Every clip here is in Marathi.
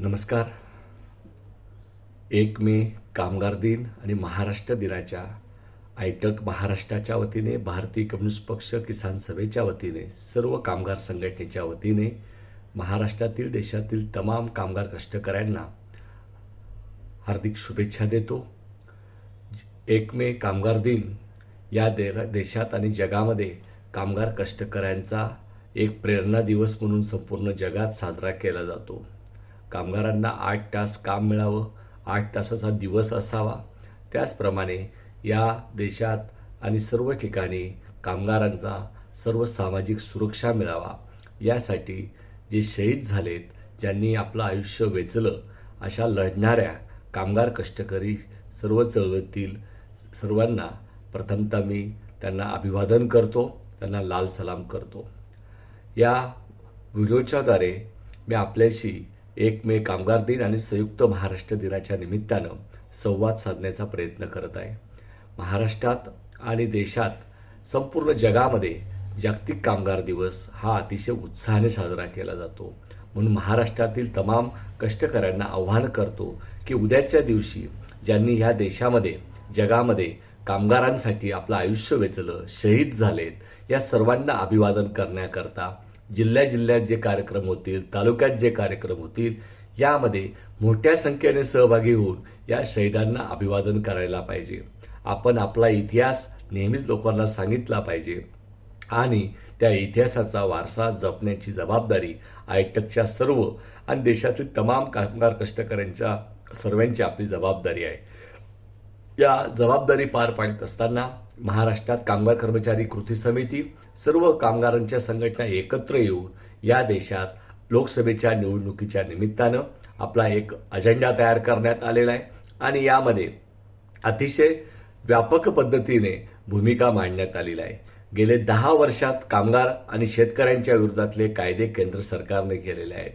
नमस्कार. एक मे कामगार दिन आणि महाराष्ट्र दिनाच्या आयटक महाराष्ट्राच्या वतीने भारतीय कम्युनिस्ट पक्ष किसान सभेच्या वतीने सर्व कामगार संघटनेच्या वतीने महाराष्ट्रातील देशातील तमाम कामगार कष्टकऱ्यांना हार्दिक शुभेच्छा देतो. एक मे कामगार दिन. या दे देशात आणि जगामध्ये कामगार कष्टकऱ्यांचा एक प्रेरणा दिवस म्हणून संपूर्ण जगात साजरा केला जातो. कामगारांना आठ तास काम मिळावं आठ तासाचा दिवस असावा. त्याचप्रमाणे या देशात आणि सर्व ठिकाणी कामगारांचा सर्व सामाजिक सुरक्षा मिळावा. यासाठी जे शहीद झालेत ज्यांनी आपलं आयुष्य वेचलं अशा लढणाऱ्या कामगार कष्टकरी सर्व चळवळीतील सर्वांना प्रथमतः मी त्यांना अभिवादन करतो त्यांना लाल सलाम करतो. या व्हिडिओच्याद्वारे मी आपल्याशी एक मे कामगार दिन आणि संयुक्त महाराष्ट्र दिनाच्या निमित्तानं संवाद साधण्याचा प्रयत्न करत आहे. महाराष्ट्रात आणि देशात संपूर्ण जगामध्ये जागतिक कामगार दिवस हा अतिशय उत्साहाने साजरा केला जातो. म्हणून महाराष्ट्रातील तमाम कष्टकऱ्यांना आव्हान करतो की उद्याच्या दिवशी ज्यांनी ह्या देशामध्ये जगामध्ये कामगारांसाठी आपलं आयुष्य वेचलं शहीद झालेत या सर्वांना अभिवादन करण्याकरता जिल्ह्या जिल्ह्यात जे कार्यक्रम होतील तालुक्यात जे कार्यक्रम होतील यामध्ये मोठ्या संख्येने सहभागी होऊन या शहीदांना अभिवादन करायला पाहिजे. आपण आपला इतिहास नेहमीच लोकांना सांगितला पाहिजे. आणि त्या इतिहासाचा वारसा जपण्याची जबाबदारी आयटकच्या सर्व आणि देशातील तमाम कामगार कष्टकऱ्यांच्या सर्वांची आपली जबाबदारी आहे. या जबाबदारी पार पाडत असताना महाराष्ट्रात कामगार कर्मचारी कृती समिती सर्व कामगारांच्या संघटना एकत्र येऊन या देशात लोकसभेच्या निवडणुकीच्या निमित्तानं आपला एक अजेंडा तयार करण्यात आलेला आहे आणि यामध्ये अतिशय व्यापक पद्धतीने भूमिका मांडण्यात आलेली आहे. गेले दहा वर्षात कामगार आणि शेतकऱ्यांच्या विरोधातले कायदे केंद्र सरकारने केलेले आहेत.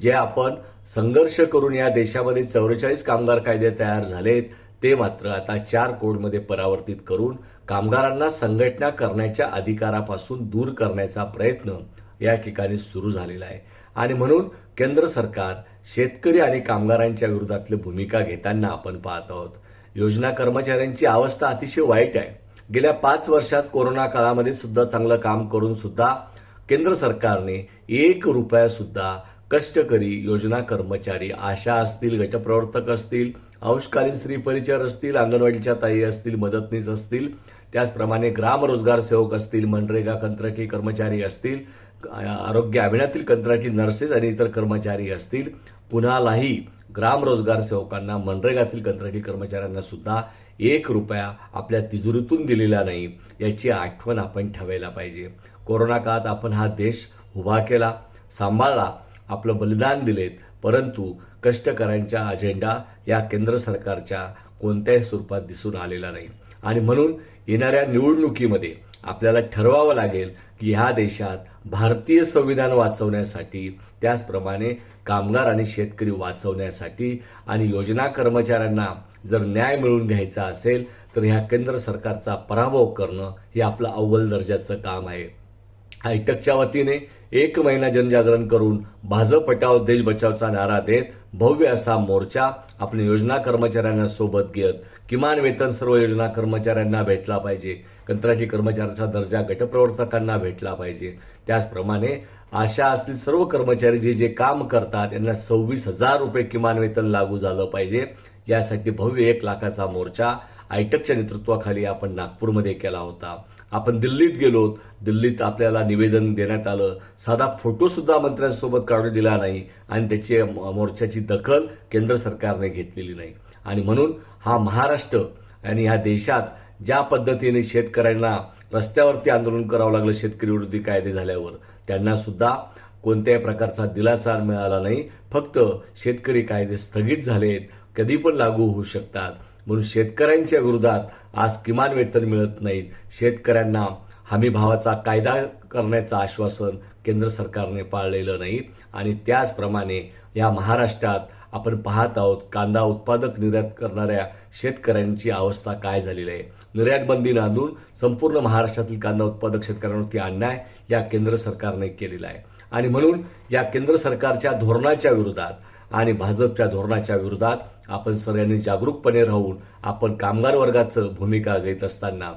जे आपण संघर्ष करून या देशामध्ये चौवेचाळीस कामगार कायदे तयार झालेत ते मात्र आता चार कोडमध्ये परावर्तित करून कामगारांना संघटना करण्याच्या अधिकारापासून दूर करण्याचा प्रयत्न या ठिकाणी सुरू झालेला आहे. आणि म्हणून केंद्र सरकार शेतकरी आणि कामगारांच्या विरोधातली भूमिका घेताना आपण पाहत आहोत. योजना कर्मचाऱ्यांची अवस्था अतिशय वाईट आहे. गेल्या पाच वर्षात कोरोना काळामध्ये सुद्धा चांगलं काम करून सुद्धा केंद्र सरकारने एक रुपया सुद्धा कष्टकरी योजना कर्मचारी आशा असतील गटप्रवर्तक असतील अंशकालीन स्त्री परिचर असतील अंगणवाडीच्या ताई असतील मदतनीस असतील त्याचप्रमाणे ग्रामरोजगार सेवक असतील मनरेगा कंत्राटी कर्मचारी असतील आरोग्य अभियानातील कंत्राटी नर्सेस आणि इतर कर्मचारी असतील कुणालाही ग्रामरोजगार सेवकांना मनरेगातील कंत्राटी कर्मचाऱ्यांना सुद्धा एक रुपया आपल्या तिजोरीतून दिलेला नाही याची आठवण आपण ठेवायला पाहिजे. कोरोना काळात आपण हा देश उभा केला सांभाळला आपलं बलिदान दिलेत. परंतु कष्टकऱ्यांच्या अजेंडा या केंद्र सरकारच्या कोणत्याही स्वरूपात दिसून आलेला नाही. आणि म्हणून येणाऱ्या निवडणुकीमध्ये आपल्याला ठरवावं लागेल की ह्या देशात भारतीय संविधान वाचवण्यासाठी त्याचप्रमाणे कामगार आणि शेतकरी वाचवण्यासाठी आणि योजना कर्मचाऱ्यांना जर न्याय मिळवून घ्यायचा असेल तर ह्या केंद्र सरकारचा पराभव करणं हे आपलं अव्वल दर्जाचं काम आहे. हायटकच्या वतीने एक महिना जनजागरण करून भाजप हटाव देश बचावचा नारा देत भव्य असा मोर्चा आपली योजना कर्मचाऱ्यांना सोबत घेत किमान वेतन सर्व योजना कर्मचाऱ्यांना भेटला पाहिजे. कंत्राटी कर्मचाऱ्याचा दर्जा गटप्रवर्तकांना भेटला पाहिजे. त्याचप्रमाणे आशा असतील सर्व कर्मचारी जे जे काम करतात यांना सव्वीस हजार रुपये किमान वेतन लागू झालं पाहिजे. यासाठी भव्य एक लाखाचा मोर्चा आयटकच्या नेतृत्वाखाली आपण नागपूरमध्ये केला होता. आपण दिल्लीत गेलो दिल्लीत आपल्याला निवेदन देण्यात आलं. साधा फोटोसुद्धा मंत्र्यांसोबत काढू दिला नाही आणि त्याची मोर्चाची दखल केंद्र सरकारने घेतलेली नाही. आणि म्हणून हा महाराष्ट्र आणि ह्या देशात ज्या पद्धतीने शेतकऱ्यांना रस्त्यावरती आंदोलन करावं लागलं शेतकरी विरोधी कायदे झाल्यावर त्यांना सुद्धा कोणत्याही प्रकारचा दिलासा मिळाला नाही. फक्त शेतकरी कायदे स्थगित झालेत. कधी पण लागू होऊ शकतात. म्हणून शेतकऱ्यांच्या विरोधात आज किमान वेतन मिळत नाहीत. शेतकऱ्यांना हमी भावाचा कायदा करण्याचं आश्वासन केंद्र सरकारने पाळलेलं नाही. आणि त्याचप्रमाणे या महाराष्ट्रात आपण पाहत आहोत कांदा उत्पादक निर्यात करणाऱ्या शेतकऱ्यांची अवस्था काय झालेली आहे? निर्यात बंदी नांदून संपूर्ण महाराष्ट्रातील कांदा उत्पादक शेतकऱ्यांवरती अन्याय या केंद्र सरकारने केलेला आहे. आणि म्हणून या केंद्र सरकारच्या धोरणाच्या विरोधात आणि भाजपच्या धोरणाच्या विरोधात आपण सगळ्यांनी जागरूकपणे राहून आपण कामगार वर्गाचं भूमिका घेत असताना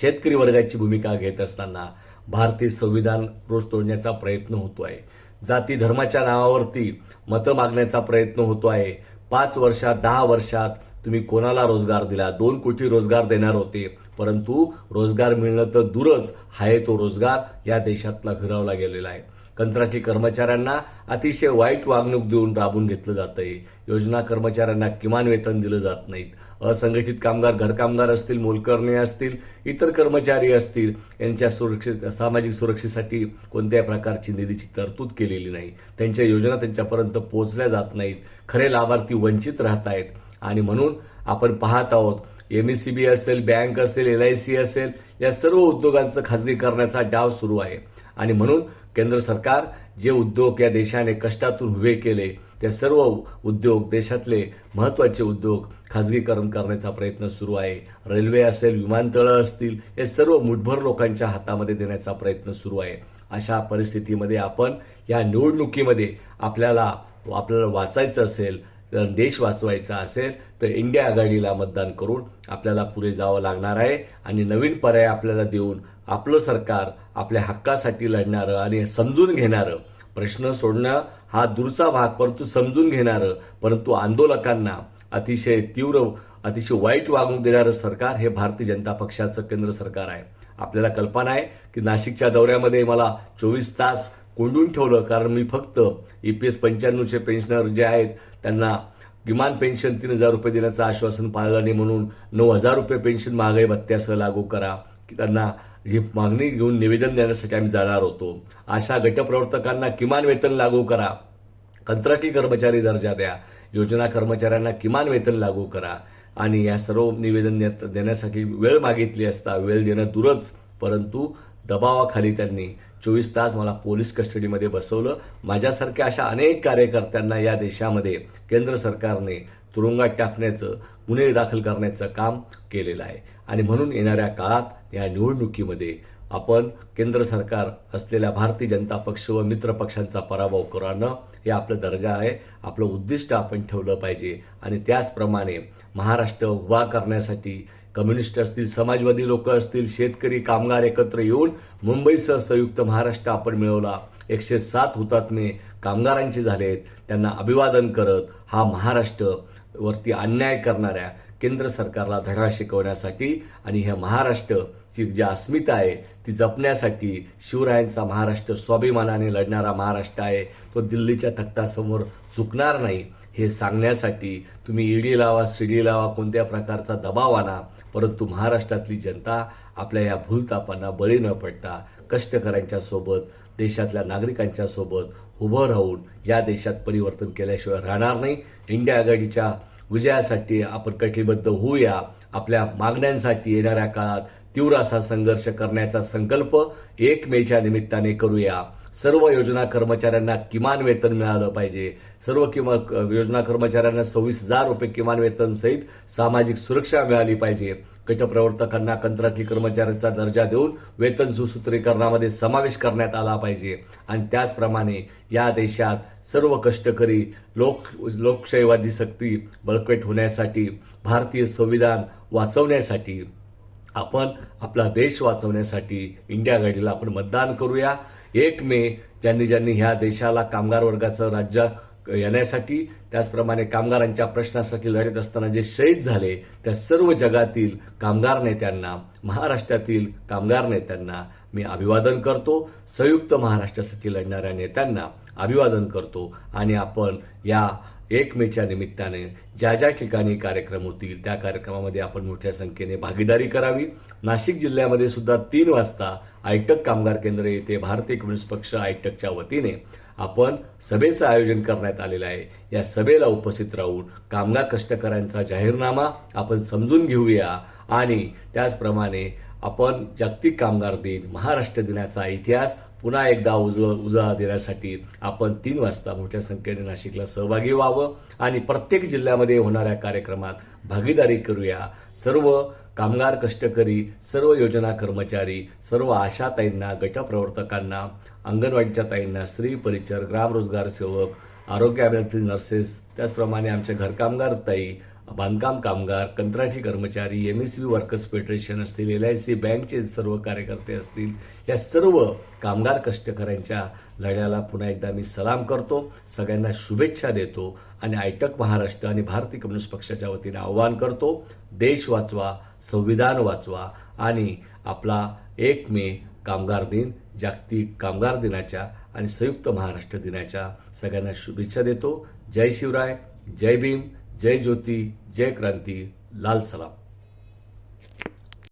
शेतकरी वर्गाची भूमिका घेत असताना भारतीय संविधान रोज तोडण्याचा प्रयत्न होतो आहे जाती धर्माच्या नावावरती मतं मागण्याचा प्रयत्न होतो आहे पाच वर्षात दहा वर्षात तुम्ही कोणाला रोजगार दिला? दोन कोटी रोजगार देणार होते. परंतु रोजगार मिळणं तर दूरच. आहे तो रोजगार या देशातला घरावला गेलेला आहे. कंत्राटी कर्मचाऱ्यांना अतिशय वाईट वागणूक देऊन राबून घेतलं जातंय. योजना कर्मचाऱ्यांना किमान वेतन दिलं जात नाहीत. असंघटित कामगार घरकामगार असतील मोलकरणे असतील इतर कर्मचारी असतील यांच्या सुरक्षित सामाजिक सुरक्षेसाठी कोणत्याही प्रकारची निधीची तरतूद केलेली नाही. त्यांच्या योजना त्यांच्यापर्यंत पोहोचल्या जात नाहीत. खरे लाभार्थी वंचित राहत आहेत. आणि म्हणून आपण पाहत आहोत एम एस सी बी असेल बँक असेल एल आय सी असेल या सर्व उद्योगांचं खाजगीकरणाचा डाव सुरू आहे. आणि म्हणून केंद्र सरकार जे उद्योग या देशाने कष्टातून उभे केले ते सर्व उद्योग देशातले महत्त्वाचे उद्योग खाजगीकरण करण्याचा प्रयत्न सुरू आहे. रेल्वे असेल विमानतळं असतील हे सर्व मुठभर लोकांच्या हातामध्ये देण्याचा प्रयत्न सुरू आहे. अशा परिस्थितीमध्ये आपण या निवडणुकीमध्ये आपल्याला आपल्याला वाचायचं असेल देश वाचवायचा असेल तर इंडिया आघाडीला मतदान करून आपल्याला पुढे जावं लागणार आहे आणि नवीन पर्याय आपल्याला देऊन आपलं सरकार आपल्या हक्कासाठी लढणारं आणि समजून घेणारं प्रश्न सोडणं हा दूरचा भाग परंतु समजून घेणारं परंतु आंदोलकांना अतिशय तीव्र अतिशय वाईट वागणूक देणारं सरकार हे भारतीय जनता पक्षाचं केंद्र सरकार आहे. आपल्याला कल्पना आहे की नाशिकच्या दौऱ्यामध्ये मला चोवीस तास कोंडून ठेवलं. कारण मी फक्त ई पी एस पंच्याण्णवचे पेन्शनर जे आहेत त्यांना किमान पेन्शन तीन हजार रुपये देण्याचं आश्वासन पाळलं नाही म्हणून नऊ हजार रुपये पेन्शन महागाई भत्त्यासह लागू करा की त्यांना ही मागणी घेऊन निवेदन देण्यासाठी आम्ही जाणार होतो. अशा गटप्रवर्तकांना किमान वेतन लागू करा. कंत्राटी कर्मचारी दर्जा द्या. योजना कर्मचाऱ्यांना किमान वेतन लागू करा. आणि या सर्व निवेदन देत- देण्यासाठी वेळ मागितली असता वेळ देणं दूरच परंतु दबावाखाली त्यांनी चोवीस तास मला पोलीस कस्टडीमध्ये बसवलं. माझ्यासारख्या अशा अनेक कार्यकर्त्यांना या देशामध्ये केंद्र सरकारने तुरुंगात टाकण्याचं गुन्हे दाखल करण्याचं काम केलेलं आहे. आणि म्हणून येणाऱ्या काळात या निवडणुकीमध्ये आपण केंद्र सरकार असलेल्या भारतीय जनता पक्ष व मित्र पक्षांचा पराभव करणं हे आपलं दर्जा आहे. आपलं उद्दिष्ट आपण ठेवलं पाहिजे. आणि त्याचप्रमाणे महाराष्ट्र उभा करण्यासाठी कम्युनिस्ट असतील समाजवादी लोक असतील शेतकरी कामगार एकत्र येऊन मुंबईसह संयुक्त महाराष्ट्र आपण मिळवला. एकशे सात हुतात्मे कामगारांचे झालेत त्यांना अभिवादन करत हा महाराष्ट्र वरती अन्याय करणाऱ्या केंद्र सरकारला धडा शिकवण्यासाठी आणि ह्या महाराष्ट्रची जी अस्मिता आहे ती जपण्यासाठी शिवरायांचा महाराष्ट्र स्वाभिमानाने लढणारा महाराष्ट्र आहे. तो दिल्लीच्या तख्तासमोर चुकणार नाही हे सांगण्यासाठी तुम्ही ईडी लावा सीडी लावा कोणत्या प्रकारचा दबाव आणा. परंतु महाराष्ट्रातली जनता आपल्या या भूलतापांना बळी न पडता कष्टकऱ्यांच्या सोबत देशातल्या नागरिकांच्या सोबत उभं राहून या देशात परिवर्तन केल्याशिवाय राहणार नाही. इंडिया आघाडीच्या विजयासाठी आपण कटिबद्ध होऊया. आपल्या मागण्यांसाठी येणाऱ्या काळात तीव्र असा संघर्ष करण्याचा संकल्प एक मेच्या निमित्ताने करूया. सर्व योजना कर्मचाऱ्यांना किमान वेतन मिळालं पाहिजे. सर्व किमान योजना कर्मचाऱ्यांना सव्वीस हजार रुपये किमान वेतन सहित सामाजिक सुरक्षा मिळाली पाहिजे. गटप्रवर्तकांना कंत्राटी कर्मचाऱ्यांचा दर्जा देऊन वेतन सुसूत्रीकरणामध्ये समावेश करण्यात आला पाहिजे. आणि त्याचप्रमाणे या देशात सर्व कष्टकरी लोक लोकशाहीवादी शक्ती बळकट होण्यासाठी भारतीय संविधान वाचवण्यासाठी आपण आपला देश वाचवण्यासाठी इंडिया गाडीला आपण मतदान करूया. एक मे ज्यांनी ज्यांनी ह्या देशाला कामगार वर्गाचं राज्य येण्यासाठी त्याचप्रमाणे कामगारांच्या प्रश्नासाठी लढत असताना जे शहीद झाले त्या सर्व जगातील कामगार नेत्यांना महाराष्ट्रातील कामगार नेत्यांना मी अभिवादन करतो. संयुक्त महाराष्ट्रासाठी लढणाऱ्या नेत्यांना अभिवादन करतो. आणि आपण या एक मेच्या निमित्ताने ज्या ज्या ठिकाणी कार्यक्रम होतील त्या कार्यक्रमामध्ये आपण मोठ्या संख्येने भागीदारी करावी. नाशिक जिल्ह्यामध्ये सुद्धा तीन वाजता आयटक कामगार केंद्र येथे भारतीय कम्युनिस्ट पक्ष आयटकच्या वतीने आपण सभेचं आयोजन करण्यात आलेलं आहे. या सभेला उपस्थित राहून कामगार कष्टकऱ्यांचा जाहीरनामा आपण समजून घेऊया आणि त्याचप्रमाणे आपण जागतिक कामगार दिन महाराष्ट्र दिनाचा इतिहास पुन्हा एकदा उजळ उजाळा देण्यासाठी आपण तीन वाजता मोठ्या संख्येने नाशिकला सहभागी व्हावं आणि प्रत्येक जिल्ह्यामध्ये होणाऱ्या कार्यक्रमात भागीदारी करूया. सर्व कामगार कष्टकरी सर्व योजना कर्मचारी सर्व आशाताईंना गटप्रवर्तकांना अंगणवाडीच्या ताईंना स्त्री परिचर ग्रामरोजगार सेवक आरोग्य अभियानातील नर्सेस त्याचप्रमाणे आमच्या घरकामगार ताई बांधकाम कामगार कंत्राटी कर्मचारी M S B workers federation असतील एल आय सी बँकचे सर्व कार्यकर्ते असतील या सर्व कामगार कष्टकऱ्यांच्या लढ्याला पुन्हा एकदा मी सलाम करतो. सगळ्यांना शुभेच्छा देतो आणि आयटक महाराष्ट्र आणि भारतीय कम्युनिस्ट पक्षाच्या वतीने आवाहन करतो. देश वाचवा संविधान वाचवा आणि आपला एक मे कामगार दिन जागतिक कामगार दिनाच्या आणि संयुक्त महाराष्ट्र दिनाच्या सगळ्यांना शुभेच्छा देतो. जय शिवराय जय भीम. जय ज्योती जय क्रांती लाल सलाम.